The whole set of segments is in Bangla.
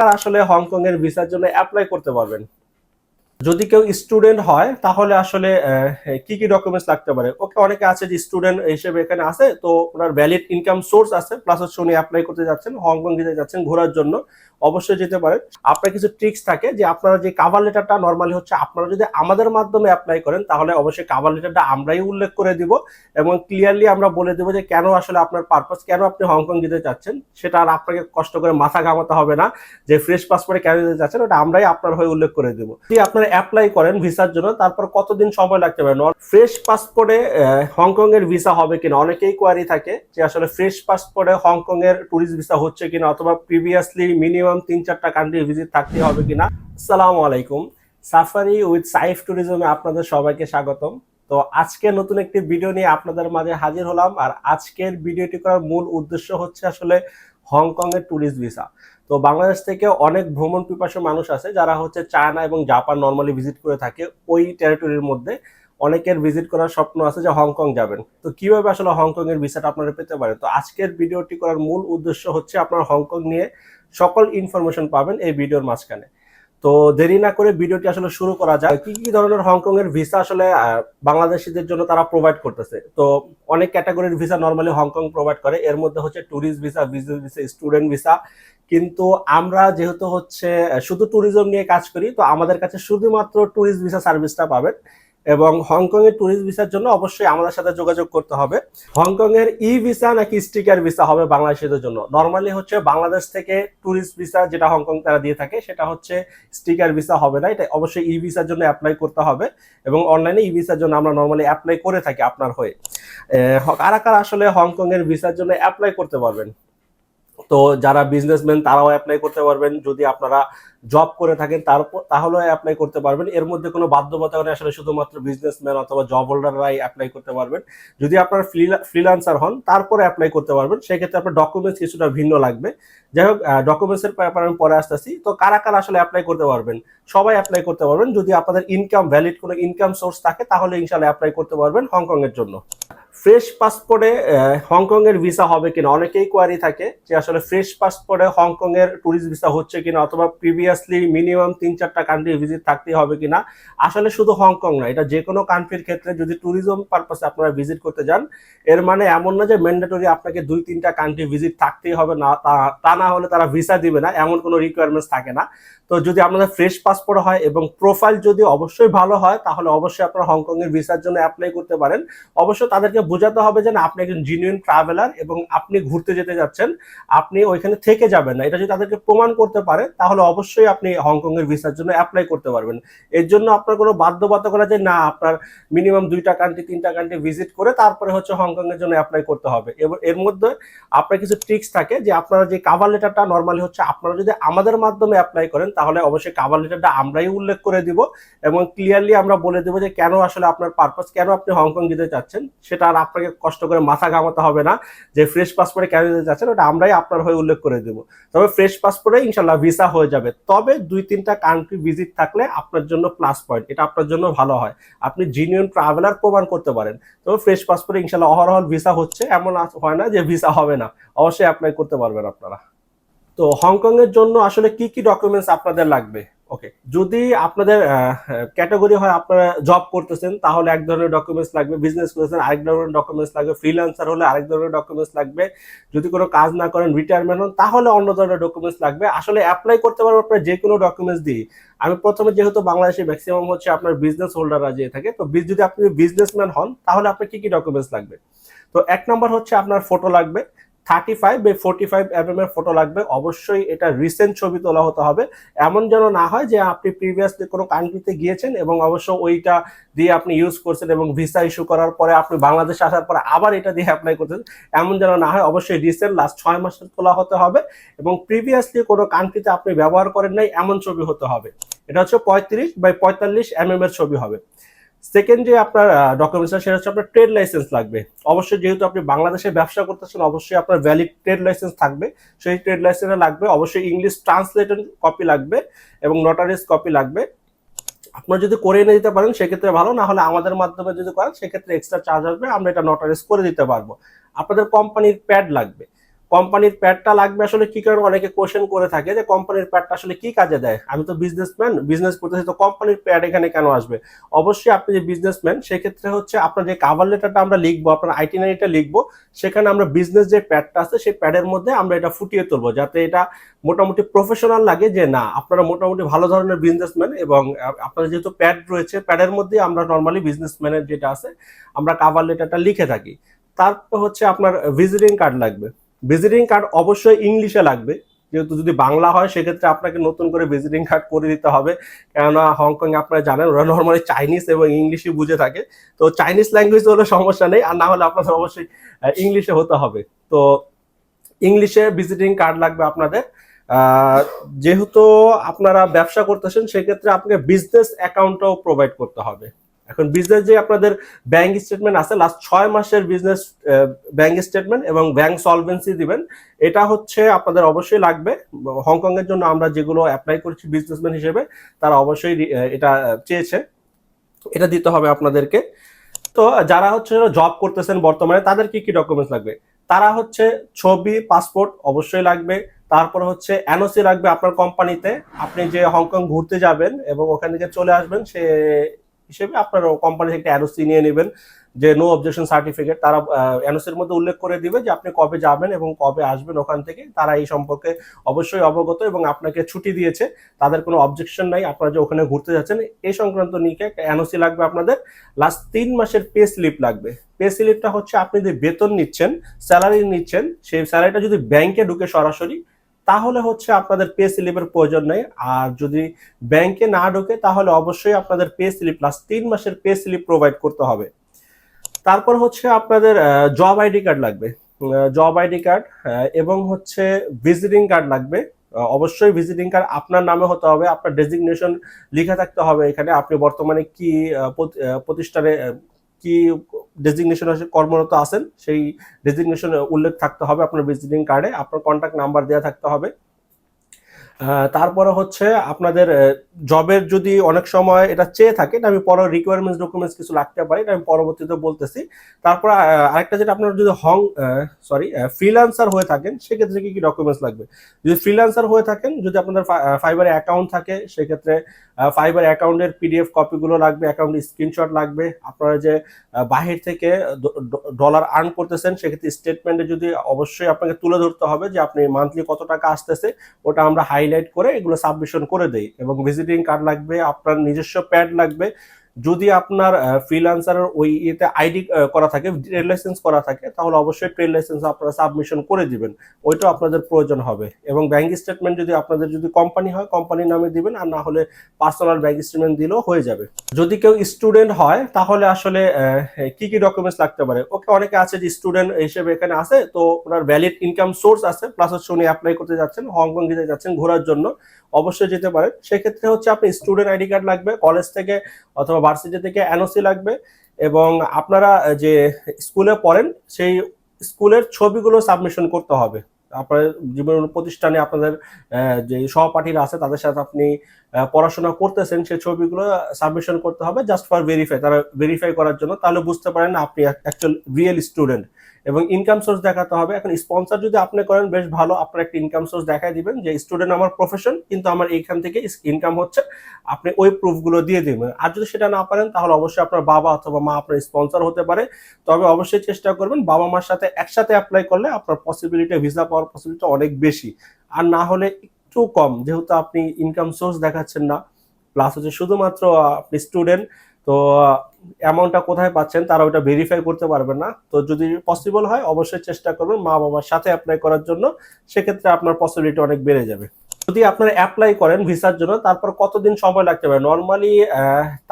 তারা আসলে হংকং এর ভিসার জন্য অ্যাপ্লাই করতে পারবেন। যদি কেউ স্টুডেন্ট হয়, তাহলে আসলে কি কি ডকুমেন্টস লাগতে পারে? ওকে অনেকে আছে যে স্টুডেন্ট হিসেবে এখানে আছে, তো ওনার ভ্যালিড ইনকাম সোর্স আছে প্লাস হচ্ছে উনি অ্যাপ্লাই করতে যাচ্ছেন হংকং যেতে যাচ্ছেন ঘোরার জন্য, অবশ্যই যেতে পারেন আপনার কিছু ট্রিক্স থাকে যে আপনারা যে কাভার লেটারটা নর্মালি হচ্ছে, আপনারা যদি আমাদের মাধ্যমে অ্যাপ্লাই করেন, তাহলে অবশ্যই কাভার লেটারটা আমরাই উল্লেখ করে দিব এবং ক্লিয়ারলি আমরা বলে দেবো যে কেন আসলে আপনার পারপাস কেন আপনি হংকং যেতে চাচ্ছেন সেটা আর আপনাকে কষ্ট করে মাথা ঘামাতে হবে না যে ফ্রেশ পাসপোর্টে কেন যেতে চাচ্ছেন ওটা আমরাই আপনার হয়ে উল্লেখ করে দেবো। যদি আপনারা অ্যাপ্লাই করেন ভিসার জন্য, তারপর কতদিন সময় লাগতে পারে? ফ্রেশ পাসপোর্টে হংকং এর ভিসা হবে কিনা? অনেকেই কোয়ারি থাকে যে আসলে ফ্রেশ পাসপোর্টে হংকং এর ট্যুরিস্ট ভিসা হচ্ছে কিনা, অথবা প্রিভিয়াসলি মিনিমাম তিন চারটা কান্ট্রি ভিজিট থাকতে হবে কিনা? আসসালামু আলাইকুম। সাফারি উইথ সাইফ ট্যুরিজমে আপনাদের সবাইকে স্বাগতম। তো আজকে নতুন একটি ভিডিও নিয়ে আপনাদের মাঝে হাজির হলাম, আর আজকের ভিডিওটি করার মূল উদ্দেশ্য হচ্ছে আসলে হংকং এর ট্যুরিস্ট ভিসা তো বাংলাদেশ থেকে অনেক ভ্রমণ পিপাসু মানুষ আছে যারা হচ্ছে চায়না এবং জাপান নর্মালি ভিজিট করে থাকে। ওই টেরিটরির মধ্যে অনেকের ভিজিট করার স্বপ্ন আছে যে হংকং যাবেন। তো কীভাবে আসলে হংকং এর ভিসাটা আপনারা পেতে পারেন? তো আজকের ভিডিওটি করার মূল উদ্দেশ্য হচ্ছে আপনার হংকং নিয়ে সকল ইনফরমেশন পাবেন এই ভিডিওর মাঝখানে। তো দেরি না করে ভিডিওটি আসলে শুরু করা যায় কি কি ধরনের হংকং এর ভিসা আসলে বাংলাদেশিদের জন্য তারা প্রোভাইড করতেছে? তো অনেক ক্যাটাগরির ভিসা নর্মালি হংকং প্রোভাইড করে। এর মধ্যে হচ্ছে tourist visa business visa student visa কিন্তু আমরা যেহেতু হচ্ছে শুধু ট্যুরিজম নিয়ে কাজ করি, তো আমাদের কাছে শুধুমাত্র ট্যুরিস্ট ভিসা সার্ভিসটা পাবেন। এবং হংকং এর ট্যুরিস্ট ভিসার জন্য অবশ্যই আমাদের সাথে যোগাযোগ করতে হবে। হংকং এর ই ভিসা নাকি স্টিকার ভিসা হবে বাংলাদেশিদের জন্য? নর্মালি হচ্ছে বাংলাদেশ থেকে ট্যুরিস্ট ভিসা যেটা হংকং তারা দিয়ে থাকে, সেটা হচ্ছে স্টিকার ভিসা হবে না। এটা অবশ্যই ই ভিসার জন্য অ্যাপ্লাই করতে হবে এবং অনলাইনে ই ভিসার জন্য আমরা নর্মালি অ্যাপ্লাই করে থাকি আপনার হয়ে। কারা কারা আসলে হংকং এর ভিসার জন্য অ্যাপ্লাই করতে পারবেন? তো যারা বিজনেসম্যান তারাও অ্যাপ্লাই করতে পারবেন। যদি আপনারা জব করে থাকেন তারপর তাহলেও অ্যাপ্লাই করতে পারবেন। এর মধ্যে কোনো বাধ্যবাধকতা নেই আসলে শুধুমাত্র বিজনেসম্যান অথবা জব হোল্ডাররাই অ্যাপ্লাই করতে পারবেন। যদি আপনার ফ্রিলান্সার হন, তারপরে অ্যাপ্লাই করতে পারবেন। সেক্ষেত্রে আপনার ডকুমেন্টস কিছুটা ভিন্ন লাগবে। যাই হোক ডকুমেন্টসের ব্যাপারে আমি পরে আসতেছি। তো কারা কারা আসলে অ্যাপ্লাই করতে পারবেন? সবাই অ্যাপ্লাই করতে পারবেন। যদি আপনাদের ইনকাম ভ্যালিড কোনো ইনকাম সোর্স থাকে, তাহলে ইনশাল্লাহ অ্যাপ্লাই করতে পারবেন হংকং এর জন্য। ফ্রেশ পাসপোর্টে হংকং এর ভিসা হবে কিনা? অনেকেই কোয়ারি থাকে যে আসলে ফ্রেশ পাসপোর্টে হংকং এর ট্যুরিস্ট ভিসা হচ্ছে কিনা অথবা প্রিভিয়াসলি মিনিমাম তিন চারটা কান্ট্রি ভিজিট থাকতে হবে কিনা? আসলে শুধু হংকং না, এটা যে কোনো কান্ট্রির ক্ষেত্রে যদি ট্যুরিজম পারপাসে আপনারা ভিজিট করতে যান, এর মানে এমন না যে ম্যান্ডেটরি আপনাকে দুই তিনটা কান্ট্রি ভিজিট থাকতেই হবে না, তা- না হলে তারা ভিসা দিবে না, এমন কোনো রিকোয়ারমেন্টস থাকে না। তো যদি আপনাদের ফ্রেশ পাসপোর্ট হয় এবং প্রোফাইল যদি অবশ্যই ভালো হয়, তাহলে অবশ্যই আপনারা হংকং এর ভিসার জন্য অ্যাপ্লাই করতে পারেন। অবশ্য তাদেরকে বোঝাতে হবে যে না, আপনি একজন জিনিয়ন ট্রাভেলার এবং আপনি ঘুরতে যেতে যাচ্ছেন, আপনি ওইখানে থেকে যাবেন না। এটা যদি তাদেরকে প্রমাণ করতে পারে, তাহলে অবশ্যই আপনি হংকং এর ভিসার জন্য অ্যাপ্লাই করতে পারবেন। এর জন্য আপনার কোনো বাধ্যবাধকতা যে না, আপনার মিনিমাম দুইটা কান্ট্রি তিনটা কান্ট্রি ভিজিট করে তারপরে হচ্ছে হংকং এর জন্য অ্যাপ্লাই করতে হবে। এবার এর মধ্যে আপনার কিছু ট্রিক্স থাকে যে আপনারা যে কাভার লেটারটা নর্মালি হচ্ছে আপনারা যদি আমাদের মাধ্যমে অ্যাপ্লাই করেন, তাহলে অবশ্যই কাভার লেটারটা আমরাই উল্লেখ করে দিব এবং ক্লিয়ারলি আমরা বলে দেবো যে কেন আসলে আপনার পারপাস কেন আপনি হংকং যেতে চাচ্ছেন সেটা আর আপনাকে কষ্ট করে মাথা ঘামাতে হবে না, যে ফ্রেশ পাসপোর্টে কেন যেতে ওটা আমরাই আপনার হয়ে উল্লেখ করে দেবো। তবে ফ্রেশ পাসপোর্টে ইনশাল্লাহ ভিসা হয়ে যাবে। তবে দুই তিনটা কান্ট্রি ভিজিট থাকলে আপনার জন্য প্লাস পয়েন্ট এটা আপনার জন্য ভালো হয়। আপনি জিনিয়ন ট্রাভেলার প্রমাণ করতে পারেন। তবে ফ্রেশ পাসপোর্টে ইনশাল্লাহ অহরহ ভিসা হচ্ছে, এমন হয় না যে ভিসা হবে না। অবশ্যই অ্যাপ্লাই করতে পারবেন আপনারা। তো হংকং এর জন্য আসলে কি কি ডকুমেন্টস আপনাদের লাগবে? ওকে যদি আপনাদের ক্যাটাগরি হয় আপনারা জব করতেছেন, তাহলে এক ধরনের ডকুমেন্টস লাগবে বিজনেস করতেছেন, আরেক ধরনের ডকুমেন্টস লাগবে ফ্রিল্যান্সার হলে আরেক ধরনের ডকুমেন্টস লাগবে। যদি কোনো কাজ না করেন রিটায়ারমেন্ট হন, তাহলে অন্য ধরনের ডকুমেন্টস লাগবে। আসলে অ্যাপ্লাই করতে পারবেন আপনার যে কোনো ডকুমেন্টস দিয়ে আমি প্রথমে যেহেতু বাংলাদেশে ম্যাক্সিমাম হচ্ছে আপনার বিজনেস হোল্ডাররা যে থাকে, তো যদি আপনি বিজনেসম্যান হন, তাহলে আপনার কি কি ডকুমেন্টস লাগবে? তো এক নম্বর হচ্ছে আপনার ফটো লাগবে। থার্টি ফাইভ বা ফোর্টি ফাইভ এম এর ফটো লাগবে। অবশ্যই এটা রিসেন্ট ছবি তোলা হতে হবে। এমন যেন না হয় যে আপনি প্রিভিয়াসলি কোনো কান্ট্রিতে গিয়েছেন এবং অবশ্য ওইটা দিয়ে আপনি ইউজ করছেন এবং ভিসা ইস্যু করার পরে আপনি বাংলাদেশে আসার পরে আবার এটা দিয়ে অ্যাপ্লাই করতেন এমন যেন না হয়, অবশ্যই রিসেন্ট লাস্ট ছয় মাসের তোলা হতে হবে এবং প্রিভিয়াসলি কোনো কান্ট্রিতে আপনি ব্যবহার করেন নাই, এমন ছবি হতে হবে। এটা হচ্ছে পঁয়ত্রিশ বাই পঁয়তাল্লিশ এম এর ছবি হবে। সেকেন্ড যে আপনার ডকুমেন্টস সেটা হচ্ছে আপনার ট্রেড লাইসেন্স লাগবে। অবশ্যই যেহেতু আপনি বাংলাদেশে ব্যবসা করতেছেন, অবশ্যই আপনার ভ্যালিড ট্রেড লাইসেন্স থাকবে। সেই ট্রেড লাইসেন্স লাগবে, অবশ্যই ইংলিশ ট্রান্সলেটেড কপি লাগবে এবং নোটারিস কপি লাগবে। আপনারা যদি করে এনে দিতে পারেন, সেক্ষেত্রে ভালো। না হলে আমাদের মাধ্যমে যদি করেন, সেক্ষেত্রে এক্সট্রা চার্জ আসবে। আমরা এটা নোটারিস করে দিতে পারব। আপনাদের কোম্পানির প্যাড লাগবে। কোম্পানির প্যাডটা লাগবে আসলে কি কারণে অনেকে কোশ্চেন করে থাকে যে কোম্পানির প্যাডটা আসলে কি কাজে দেয়? আমি তো বিজনেসম্যান বিজনেস করতেছি, তো কোম্পানির প্যাড এখানে কেন আসবে? অবশ্যই আপনি যে বিজনেসম্যান সেক্ষেত্রে হচ্ছে আপনার যে কাভার লেটারটা আমরা লিখব, আপনার আইটিনারিটা লিখব, সেখানে আমরা বিজনেস যে প্যাডটা আছে, সেই প্যাডের মধ্যে আমরা এটা ফুটিয়ে তুলবো, যাতে এটা মোটামুটি প্রফেশনাল লাগে যে না, আপনারা মোটামুটি ভালো ধরনের বিজনেসম্যান এবং আপনাদের যেহেতু প্যাড রয়েছে, প্যাডের মধ্যে আমরা নর্মালি বিজনেসম্যানের যেটা আছে, আমরা কাভার লেটারটা লিখে থাকি। তারপর হচ্ছে আপনার ভিজিটিং কার্ড লাগবে। ভিজিটিং কার্ড অবশ্যই ইংলিশে লাগবে। যেহেতু যদি বাংলা হয়, সেক্ষেত্রে আপনাকে নতুন করে ভিজিটিং কার্ড করে দিতে হবে। কেননা হংকং আপনারা জানেন, ওরা নর্মালি চাইনিজ এবং ইংলিশই বুঝে থাকে। তো চাইনিজ ল্যাঙ্গুয়েজ হলে সমস্যা নেই, আর না হলে আপনাদের অবশ্যই ইংলিশে হতে হবে। তো ইংলিশে ভিজিটিং কার্ড লাগবে আপনাদের। যেহেতু আপনারা ব্যবসা করতেছেন, সেক্ষেত্রে আপনাকে বিজনেস অ্যাকাউন্টও প্রোভাইড করতে হবে। এখন বিজনেস যে আপনাদের ব্যাংক স্টেটমেন্ট আছে লাস্ট ছয় মাসের বিজনেস ব্যাংক স্টেটমেন্ট এবং ব্যাংক সলভেন্সি দিবেন, এটা হচ্ছে আপনাদের অবশ্যই লাগবে। হংকং এর জন্য আমরা যেগুলো অ্যাপ্লাই করছি বিজনেসম্যান হিসেবে, তারা অবশ্যই এটা চেয়েছে। এটা দিতে হবে আপনাদেরকে। তো যারা হচ্ছে জব করতেছেন বর্তমানে, তাদের কি কি ডকুমেন্টস লাগবে? তারা হচ্ছে ছবি পাসপোর্ট অবশ্যই লাগবে। তারপর হচ্ছে এনওসি লাগবে আপনার কোম্পানিতে আপনি যে হংকং ঘুরতে যাবেন এবং ওখান থেকে চলে আসবেন, সে হিসেবে আপনার কোম্পানি থেকে এনওসি নিয়ে নেবেন, যে নো অবজেকশন সার্টিফিকেট তারা এনওসির মধ্যে উল্লেখ করে দিবে যে আপনি কবে যাবেন এবং কবে আসবেন ওখান থেকে। তারা এই সম্পর্কে অবশ্যই অবগত এবং আপনাকে ছুটি দিয়েছে, তাদের কোনো অবজেকশন নাই, আপনারা যে ওখানে ঘুরতে যাচ্ছেন এই সংক্রান্ত নিকে একটা এনওসি লাগবে আপনাদের। লাস্ট তিন মাসের পে স্লিপ লাগবে। পে স্লিপটা হচ্ছে আপনি যে বেতন নিচ্ছেন স্যালারি নিচ্ছেন, সেই স্যালারিটা যদি ব্যাংকে ঢুকে সরাসরি তাহলে হচ্ছে আপনাদের পে স্লিপের প্রয়োজন নেই। আর যদি ব্যাংকে না ঢোকে, তাহলে অবশ্যই আপনাদের পে স্লিপ লাস্ট তিন মাসের পে স্লিপ প্রোভাইড করতে হবে। তারপর হচ্ছে আপনাদের জব আইডি কার্ড লাগবে। জব আইডি কার্ড এবং হচ্ছে ভিজিটিং কার্ড লাগবে। অবশ্যই ভিজিটিং কার্ড আপনার নামে হতে হবে, আপনার ডেজিগনেশন লেখা থাকতে হবে এখানে। আপনি বর্তমানে কি প্রতি- প্রতিষ্ঠানে কি ডেজিগনেশন কর্মরত আছেন, সেই ডেজিগনেশন উল্লেখ থাকতে হবে আপনার ভিজিটিং কার্ডে আপনার কন্ট্যাক্ট নাম্বার দেওয়া থাকতে হবে। তারপরে হচ্ছে আপনাদের জবের যদি অনেক সময় এটা চেয়ে থাকে আমি পরে রিকোয়ারমেন্টস ডকুমেন্টস কিছু লাগতে পারি আমি পরবর্তীতে বলতেছি। তারপর আরেকটা যেটা আপনার যদি হং সরি ফ্রিল্যান্সার হয়ে থাকেন, সেক্ষেত্রে কি কি ডকুমেন্টস লাগবে? যদি ফ্রিল্যান্সার হয়ে থাকেন, যদি আপনাদের ফাইবারে অ্যাকাউন্ট থাকে, সেক্ষেত্রে ফাইবার অ্যাকাউন্টের পিডিএফ কপিগুলো লাগবে অ্যাকাউন্টের স্ক্রিনশট লাগবে। আপনারা যে বাহির থেকে ডলার আর্ন করতেছেন, সেক্ষেত্রে স্টেটমেন্টে যদি অবশ্যই আপনাকে তুলে ধরতে হবে যে, আপনি মান্থলি কত টাকা আসতেছে, ওটা আমরা হাইলাইট করে এগুলো সাবমিশন করে দেয় এবং ভিজিটিং কার্ড লাগবে আপনার নিজস্ব প্যাড লাগবে যদি আপনার ফ্রিল্যান্সারের ওই ইয়েতে আইডি করা থাকে ট্রেড লাইসেন্স করা থাকে, তাহলে অবশ্যই ট্রেড লাইসেন্স আপনারা সাবমিশন করে দিবেন। ওইটাও আপনাদের প্রয়োজন হবে। এবং ব্যাংক স্টেটমেন্ট যদি আপনাদের যদি কোম্পানি হয় কোম্পানির নামে দিবেন, আর না হলে পার্সোনাল ব্যাংক স্টেটমেন্ট দিলেও হয়ে যাবে। যদি কেউ স্টুডেন্ট হয়, তাহলে আসলে কি কি ডকুমেন্টস লাগতে পারে? ওকে, অনেকে আছে যে স্টুডেন্ট হিসেবে এখানে আছে, তো ওনার ভ্যালিড ইনকাম সোর্স আছে প্লাস হচ্ছে উনি অ্যাপ্লাই করতে যাচ্ছেন হংকং যেতে যাচ্ছেন ঘোরার জন্য, অবশ্যই যেতে পারেন। সেক্ষেত্রে হচ্ছে আপনি স্টুডেন্ট আইডি কার্ড লাগবে কলেজ থেকে অথবা ভার্সিটি থেকে এনওসি লাগবে এবং আপনারা যে স্কুলে পড়েন, সেই স্কুলের ছবিগুলো সাবমিশন করতে হবে। আপনার জীবন প্রতিষ্ঠানে আপনাদের যে সহপাঠীরা আছে, তাদের সাথে আপনি পড়াশোনা করতেছেন, সেই ছবিগুলো সাবমিশন করতে হবে জাস্ট ফর ভেরিফাই তারা ভেরিফাই করার জন্য। তাহলে বুঝতে পারেন আপনি অ্যাকচুয়াল রিয়েল স্টুডেন্ট এবং ইনকাম সোর্স দেখাতে হবে। এখন স্পন্সর যদি আপনি করেন, বেশ ভালো। আপনার একটা ইনকাম সোর্স দেখায় দিবেন যে স্টুডেন্ট আমার প্রফেশন কিন্তু আমার এইখান থেকে ইনকাম হচ্ছে, আপনি ওই প্রুফগুলো দিয়ে দিবেন। আর যদি সেটা না পারেন, তাহলে অবশ্যই আপনার বাবা অথবা মা আপনার স্পন্সর হতে পারে। তবে অবশ্যই চেষ্টা করবেন বাবা মার সাথে একসাথে অ্যাপ্লাই করলে আপনার পসিবিলিটি ভিসা পাওয়ার পসিবিলিটি অনেক বেশি। আর না হলে একটু কম, যেহেতু আপনি ইনকাম সোর্স দেখাচ্ছেন না প্লাস হচ্ছে শুধুমাত্র আপনি স্টুডেন্ট তো অ্যামাউন্টটা কোথায় পাচ্ছেন তারা ওটা ভেরিফাই করতে পারবেন না। তো যদি পসিবল হয়, অবশ্যই চেষ্টা করবেন মা বাবার সাথে অ্যাপ্লাই করার জন্য। সেক্ষেত্রে আপনার পসিবিলিটি অনেক বেড়ে যাবে। যদি আপনারা অ্যাপ্লাই করেন ভিসার জন্য, তারপর কতদিন সময় লাগতে পারে? নর্মালি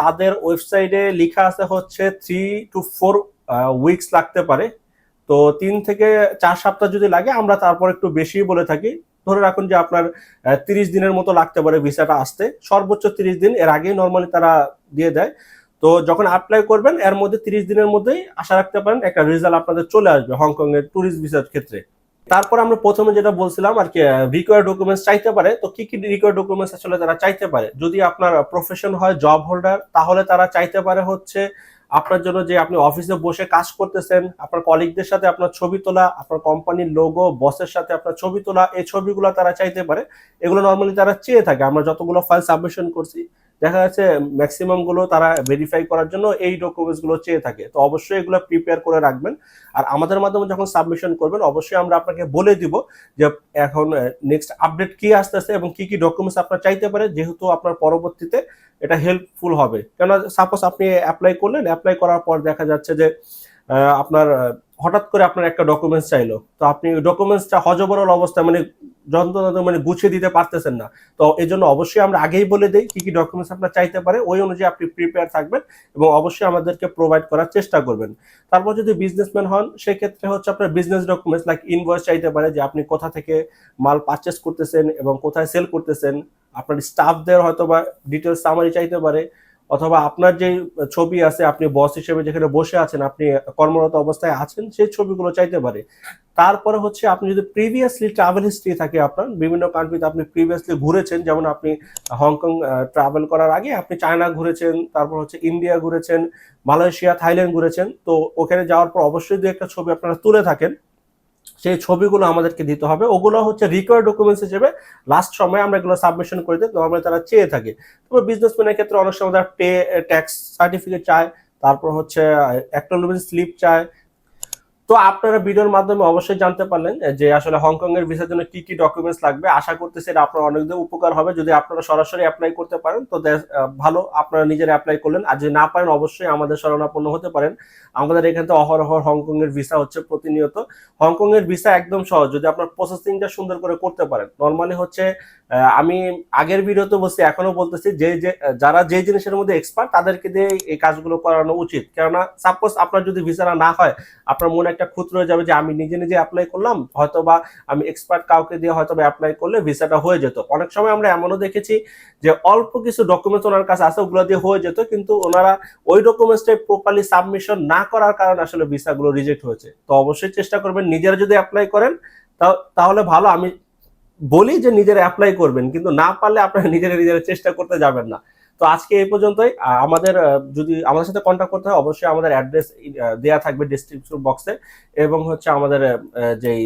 তাদের ওয়েবসাইটে লেখা আছে হচ্ছে থ্রি টু ফোর উইকস লাগতে পারে। তো তিন থেকে চার সপ্তাহ যদি লাগে, আমরা তারপর একটু বেশি বলে থাকি। ধরে রাখুন যে আপনার তিরিশ দিনের মতো লাগতে পারে ভিসাটা আসতে। সর্বোচ্চ তিরিশ দিন, এর আগেই নর্মালি তারা দিয়ে দেয়। তো যখন অ্যাপ্লাই করবেন, এর মধ্যে তিরিশ দিনের মধ্যেই আশা রাখতে পারেন একটা রেজাল্ট আপনাদের চলে আসবে হংকং এর ট্যুরিস্ট ভিসার ক্ষেত্রে। তারপর আমরা প্রথমে যেটা বলছিলাম আর কি রিকোয়ার ডকুমেন্টস চাইতে পারে। তো কি কি রিকোয়ার ডকুমেন্টস আসলে তারা চাইতে পারে? যদি আপনার প্রফেশন হয় জব হোল্ডার তাহলে তারা চাইতে পারে হচ্ছে আপনার জন্য যে আপনি অফিসে বসে কাজ করতেছেন, আপনার কলিগদের সাথে আপনার ছবি তোলা, আপনার কোম্পানির লোগো বসের সাথে আপনার ছবি তোলা, এই ছবিগুলো তারা চাইতে পারে। এগুলো নর্মালি তারা চেয়ে থাকে। আমরা যতগুলো ফাইল সাবমিশন করছি দেখা যাচ্ছে ম্যাক্সিমামগুলো তারা ভেরিফাই করার জন্য এই ডকুমেন্টসগুলো চেয়ে থাকে। তো অবশ্যই এগুলো প্রিপেয়ার করে রাখবেন। আর আমাদের মাধ্যমে যখন সাবমিশন করবেন, অবশ্যই আমরা আপনাকে বলে দিব যে এখন নেক্সট আপডেট কি আসতেছে এবং কি কি ডকুমেন্টস আপনার চাইতে পারে, যেহেতু আপনার পরবর্তীতে এটা হেল্পফুল হবে। কেন সাপোজ আপনি অ্যাপ্লাই করলেন অ্যাপ্লাই করার পর দেখা যাচ্ছে যে আপনার হঠাৎ করে আপনার একটা ডকুমেন্টস চাইলো, তো আপনি ডকুমেন্টসটা হজবরল অবস্থায় মানে যন্ত্রণা মানে গুছিয়ে দিতে পারতেছেন না। তো এই জন্য অবশ্যই আমরা আগেই বলে দিই কি কি ডকুমেন্টস আপনার চাইতে পারে, ওই অনুযায়ী আপনি প্রিপেয়ার থাকবেন এবং অবশ্যই আমাদেরকে প্রোভাইড করার চেষ্টা করবেন। তারপর যদি বিজনেসম্যান হন, সেক্ষেত্রে হচ্ছে আপনার বিজনেস ডকুমেন্টস লাইক ইনভয়েস চাইতে পারে যে আপনি কোথা থেকে মাল পারচেস করতেছেন এবং কোথায় সেল করতেছেন। আপনার স্টাফদের হয়তো বা ডিটেলস সামারি চাইতে পারে। অথবা আপনার যে ছবি আছে, আপনি বস হিসেবে যেখানে বসে আছেন, আপনি কর্মরত অবস্থায় আছেন সেই ছবিগুলো চাইতে পারে। তারপরে হচ্ছে আপনি যদি প্রিভিয়াসলি ট্রাভেল হিস্ট্রি থাকে আপনার, বিভিন্ন কান্ট্রিতে আপনি প্রিভিয়াসলি ঘুরেছেন, যেমন আপনি হংকং ট্রাভেল করার আগে আপনি চায়না ঘুরেছেন, তারপর হচ্ছে ইন্ডিয়া ঘুরেছেন মালয়েশিয়া থাইল্যান্ড ঘুরেছেন, তো ওখানে যাওয়ার পর অবশ্যই দু একটা ছবি আপনারা তুলে থাকেন। সেই ছবিগুলো আমাদেরকে দিতে হবে। ওগুলো হচ্ছে রিকোয়ার ডকুমেন্টস হিসেবে লাস্ট সময় আমরা এগুলো সাবমিশন করে দিই নর্মালি তারা চেয়ে থাকে। তারপর বিজনেসম্যানের ক্ষেত্রে অনেক সময় তারা পে ট্যাক্স সার্টিফিকেট চায়, তারপর হচ্ছে অ্যাকনোলজমেন্ট স্লিপ চায় তো আপনারা ভিডিওর মাধ্যমে অবশ্যই জানতে পারলেন যে আসলে হংকং এর ভিসার জন্য কি কি ডকুমেন্টস লাগবে। আশা করতেছি এটা আপনার অনেক উপকার হবে। যদি আপনারা সরাসরি অ্যাপ্লাই করতে পারেন, তো ভালো, আপনারা নিজেরা অ্যাপ্লাই করলেন। আর যদি না পারেন, অবশ্যই আমাদের শরণাপন্ন হতে পারেন। আমাদের এখান থেকে অহরহ হংকং এর ভিসা হচ্ছে প্রতিনিয়ত। হংকং এর ভিসা একদম সহজ। যদি আপনার প্রসেসিংটা সুন্দর করে করতে পারেন নর্মালি হচ্ছে আমি আগের ভিডিওতে বলছি এখনও বলতেছি যে যে যারা যে জিনিসের মধ্যে এক্সপার্ট তাদেরকে দিয়ে এই কাজগুলো করানো উচিত। কেননা সাপোজ আপনার যদি ভিসাটা না হয়, আপনার মনে একটা খুঁত রয়ে যাবে যে আমি নিজে নিজে অ্যাপ্লাই করলাম হয়তো বা আমি এক্সপার্ট কাউকে দিয়ে হয়তো বা অ্যাপ্লাই করলে ভিসাটা হয়ে যেত। অনেক সময় আমরা এমনও দেখেছি যে অল্প কিছু ডকুমেন্টস ওনার কাছে আছে, ওগুলো দিয়ে হয়ে যেত, কিন্তু ওনারা ওই ডকুমেন্টসটাই প্রপারলি সাবমিশন না করার কারণে আসলে ভিসাগুলো রিজেক্ট হয়েছে। তো অবশ্যই চেষ্টা করবেন, নিজেরা যদি অ্যাপ্লাই করেন তাহলে ভালো। আমি বলি যে নিজেরা অ্যাপ্লাই করবেন, কিন্তু না পারলে আপনারা নিজেরা নিজেরা চেষ্টা করতে যাবেন না। তো আজকে এই পর্যন্তই। আমাদের যদি আমাদের সাথে কন্ট্যাক্ট করতে হয়, অবশ্যই আমাদের অ্যাড্রেস দেওয়া থাকবে ডিসক্রিপশন বক্সে এবং হচ্ছে আমাদের যেই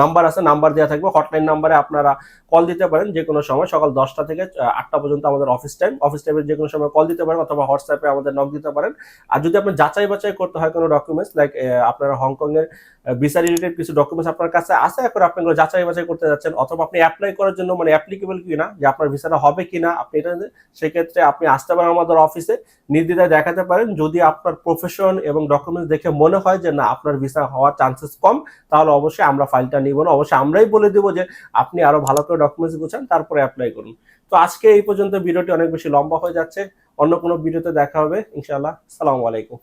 নাম্বার আছে, নাম্বার দেওয়া থাকবে। হটলাইন নাম্বারে আপনারা কল দিতে পারেন যে কোনো সময়, সকাল দশটা থেকে আটটা পর্যন্ত আমাদের অফিস টাইম অফিস টাইমের যে কোনো সময় কল দিতে পারেন অথবা হোয়াটসঅ্যাপে আমাদের নক দিতে পারেন। আর যদি আপনি যাচাই বাছাই করতে হয় কোনো ডকুমেন্টস লাইক আপনারা হংকং এর ভিসা রিলেটেড কিছু ডকুমেন্টস আপনার কাছে আছে, এখন আপনি যাচাই বাছাই করতে যাচ্ছেন, অথবা আপনি অ্যাপ্লাই করার জন্য মানে অ্যাপ্লিকেবল কিনা, যে আপনার ভিসাটা হবে কিনা, আপনি এটা সেক্ষেত্রে আপনি আসতে পারেন আমাদের অফিসে নির্দ্বিধায় দেখাতে পারেন। যদি আপনার প্রফেশন এবং ডকুমেন্টস দেখে মনে হয় যে না, আপনার ভিসা হওয়ার চান্সেস কম, তাহলে অবশ্যই আমরা ফাইলটা নিব না, অবশ্যই আমরাই বলে দেবো যে আপনি আরও ভালো করে ডকুমেন্টস গুছান, তারপরে অ্যাপ্লাই করুন। তো আজকে এই পর্যন্ত ভিডিওটি অনেক বেশি লম্বা হয়ে যাচ্ছে, অন্য কোনো ভিডিওতে দেখা হবে, ইনশাআল্লাহ সালামু আলাইকুম।